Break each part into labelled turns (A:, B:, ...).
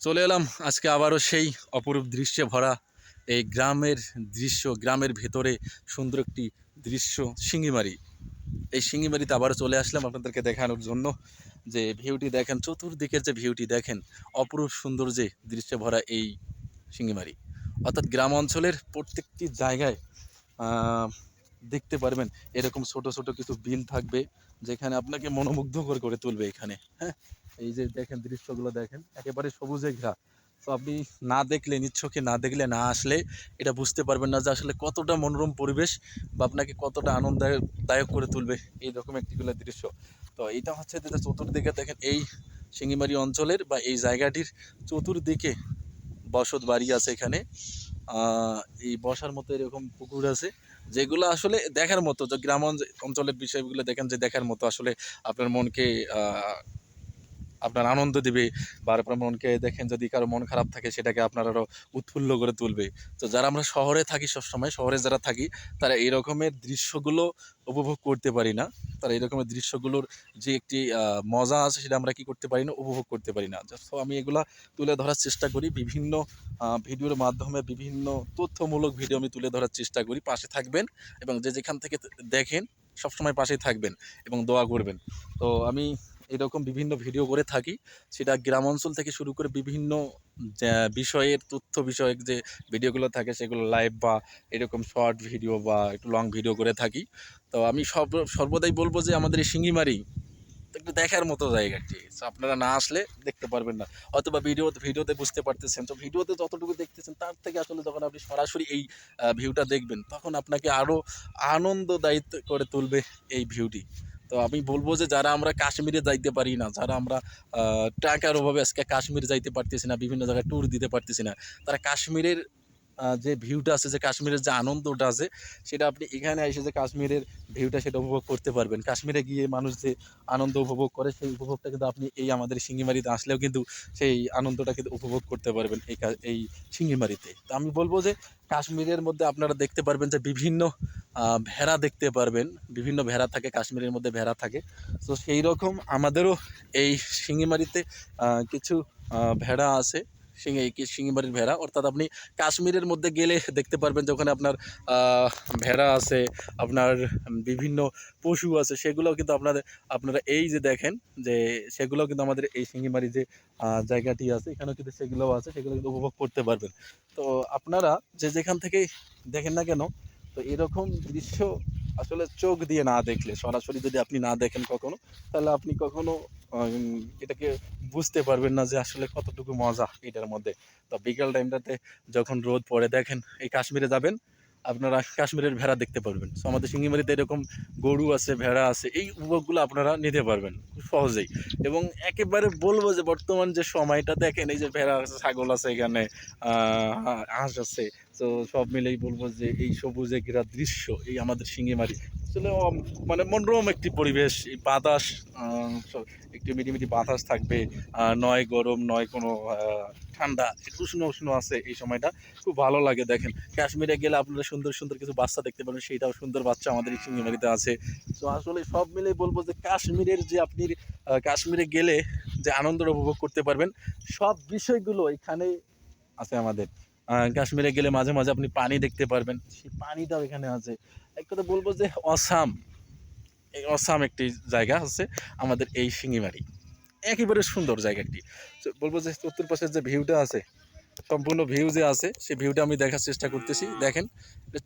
A: চলে এলাম আজকে আবারও সেই অপরূপ দৃশ্যে ভরা এই গ্রামের দৃশ্য, গ্রামের ভেতরে সুন্দর একটি দৃশ্য শিঙ্গিমারি এই শিঙ্গিমারিতে আবারও চলে আসলাম আপনাদেরকে দেখানোর জন্য। যে ভিউটি দেখেন, চতুর্দিকের যে ভিউটি দেখেন, অপরূপ সুন্দর যে দৃশ্যে ভরা এই শিঙ্গিমারি অর্থাৎ গ্রাম অঞ্চলের প্রত্যেকটি জায়গায় দেখতে পারবেন, এরকম ছোট ছোট কিছু বিল থাকবে যেখানে আপনাকে মনোমুগ্ধকর করে তুলবে এখানে। হ্যাঁ এই যে দেখেন দৃশ্যগুলো দেখেন, একেবারে সবুজে ঘেরা। তো আপনি না দেখলে, নিচ্ছকে না দেখলে, না আসলে এটা বুঝতে পারবেন না যে আসলে কতটা মনোরম পরিবেশ বা আপনাকে কতটা আনন্দদায়ক করে তুলবে এই রকম একটিগুলো দৃশ্য। তো এইটা হচ্ছে যেটা চতুর্দিকে দেখেন, এই সিঙ্গিমারি অঞ্চলের বা এই জায়গাটির চতুর্দিকে বসত বাড়ি আছে এখানে। এই বসার মতো এরকম পুকুর আছে। যেগুলো আসলে দেখার মতো, যে গ্রাম অঞ্চলের বিষয়গুলো দেখেন যে দেখার মতো আসলে আপনার মনকে আপনার আনন্দ দিবে বা আপনার মনকে দেখেন যদি কারও মন খারাপ থাকে সেটাকে আপনার আরও উৎফুল্ল করে তুলবে। তো যারা আমরা শহরে থাকি সবসময়, শহরে যারা থাকি, তারা এরকমের রকমের দৃশ্যগুলো উপভোগ করতে পারি না। তারা এরকমের রকমের দৃশ্যগুলোর যে একটি মজা আছে সেটা আমরা কি করতে পারি না, উপভোগ করতে পারি না। তো আমি এগুলা তুলে ধরার চেষ্টা করি, বিভিন্ন ভিডিওর মাধ্যমে বিভিন্ন তথ্যমূলক ভিডিও আমি তুলে ধরার চেষ্টা করি। পাশে থাকবেন এবং যে যেখান থেকে দেখেন, সবসময় পাশেই থাকবেন এবং দোয়া করবেন। তো আমি এরকম বিভিন্ন ভিডিও করে থাকি। সেটা গ্রাম অঞ্চল থেকে শুরু করে বিভিন্ন বিষয়ের তথ্য বিষয়ক যে ভিডিওগুলো থাকে সেগুলো লাইভ বা এরকম শর্ট ভিডিও বা একটু লং ভিডিও করে থাকি। তো আমি সব, সর্বদাই বলব যে আমাদের এই শিঙ্গিমারি একটু দেখার মতো জায়গাটি আপনারা না আসলে দেখতে পারবেন না। অথবা ভিডিওতে ভিডিওতে বুঝতে পারতেছেন। তো ভিডিওতে যতটুকু দেখতেছেন, তার থেকে আসলে যখন আপনি সরাসরি এই ভিউটা দেখবেন, তখন আপনাকে আরও আনন্দদায়িত্ব করে তুলবে এই ভিউটি তো আমি বলব যে যারা আমরা কাশ্মীরে যাইতে পারি না, যারা আমরা টাকার অভাবে আজকে কাশ্মীর যাইতে পারতেছি না, বিভিন্ন জায়গায় ট্যুর দিতে পারতেছি না, তারা কাশ্মীরের যে ভিউটা আছে, যে কাশ্মীরের যে আনন্দটা আছে, সেটা আপনি এখানে এসে যে কাশ্মীরের ভিউটা সেটা উপভোগ করতে পারবেন। কাশ্মীরে গিয়ে মানুষ যে আনন্দ উপভোগ করে, সেই উপভোগটা কিন্তু আপনি এই আমাদের সিঙ্গিমারিতে আসলেও কিন্তু সেই আনন্দটা কিন্তু উপভোগ করতে পারবেন এই এই সিঙ্গিমারিতে তো আমি বলব যে কাশ্মীরের মধ্যে আপনারা দেখতে পারবেন যে বিভিন্ন ভেড়া দেখতে পারবেন। বিভিন্ন ভেড়া থাকে, কাশ্মীরের মধ্যে ভেড়া থাকে। তো সেই রকম আমাদেরও এই শিঙ্গিমারিতে কিছু ভেড়া আছে। কি শিঙ্গিমারির ভেড়া। অর্থাৎ আপনি কাশ্মীরের মধ্যে গেলে দেখতে পারবেন যে ওখানে আপনার ভেড়া আছে, আপনার বিভিন্ন পশু আছে, সেগুলোও কিন্তু আপনাদের আপনারা এই যে দেখেন যে সেগুলো কিন্তু আমাদের এই শিঙ্গিমারি যে জায়গাটি আছে, এখানেও কিন্তু সেগুলোও আছে, সেগুলো কিন্তু উপভোগ করতে পারবেন। তো আপনারা যে যেখান থেকেই দেখেন না কেন, তো এরকম দৃশ্য আসলে চোখ দিয়ে না দেখলে, সরাসরি যদি আপনি না দেখেন কখনো, তাহলে আপনি কখনো এটাকে বুঝতে পারবেন না যে আসলে কতটুকু মজা এটার মধ্যে। তো বিকাল টাইমটাতে যখন রোদ পড়ে, দেখেন এই কাশ্মীরে যাবেন আপনারা কাশ্মীরের ভেড়া দেখতে পারবেন। সো আমাদের শিঙ্গিমারিতে এরকম গরু আছে, ভেড়া আছে, এই উপভোগগুলো আপনারা নিতে পারবেন খুব সহজেই। এবং একেবারে বলব যে, বর্তমান যে সময়টা, দেখেন এই যে ভেড়া আছে, ছাগল আছে এখানে হাঁস আছে। তো সব মিলেই বলব যে, এই সবুজে ঘেরা দৃশ্য, এই আমাদের সিঙ্গিমারি। আসলে মানে মনোরম একটি পরিবেশ, এই বাতাস একটু মিটিমিটি বাতাস থাকবে নয় গরম, নয় কোনো ঠান্ডা একটু উষ্ণ উষ্ণ আছে এই সময়টা, খুব ভালো লাগে দেখেন। কাশ্মীরে গেলে আপনারা সুন্দর সুন্দর কিছু বাচ্চা দেখতে পাবেন, সেইটাও সুন্দর বাচ্চা আমাদের এই সিঙ্গিমারিতে আছে। তো আসলে সব মিলেই বলব যে কাশ্মীরের যে আপনি কাশ্মীরে গেলে যে আনন্দটা উপভোগ করতে পারবেন, সব বিষয়গুলো এখানে আছে আমাদের। কাশ্মীরে গেলে মাঝে মাঝে আপনি পানি দেখতে পারবেন। সেই পানিটাও এখানে আছে। এক কথা বলব যে অসাম, এই অসাম একটি জায়গা আছে আমাদের এই শিঙিমারি। একেবারে সুন্দর জায়গা একটি। বলব যে উত্তর পাশের যে ভিউটা আছে, সম্পূর্ণ ভিউ যে আছে, সেই ভিউটা আমি দেখার চেষ্টা করতেছি। দেখেন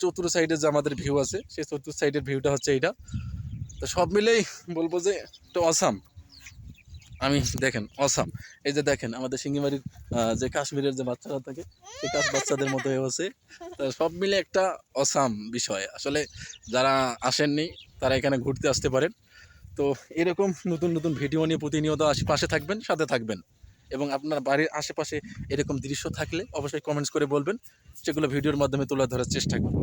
A: চতুর সাইডে যে আমাদের ভিউ আছে, সেই চতুর সাইডের ভিউটা হচ্ছে এইটা। তো সব মিলেই বলব যে এটা অসাম। আমি দেখেন অসাম এই যে দেখেন, আমাদের সিঙ্গিমারির যে কাশ্মীরের যে বাচ্চারা থাকে, সেই কাজ বাচ্চাদের মতো হচ্ছে তো সব মিলে একটা অসাম বিষয়। আসলে যারা আসেননি, তারা এখানে ঘুরতে আসতে পারেন। তো এরকম নতুন নতুন ভিডিও নিয়ে প্রতিনিয়ত আশেপাশে থাকবেন, সাথে থাকবেন। এবং আপনার বাড়ির আশেপাশে এরকম দৃশ্য থাকলে অবশ্যই কমেন্টস করে বলবেন। সেগুলো ভিডিওর মাধ্যমে তুলে ধরার চেষ্টা করব।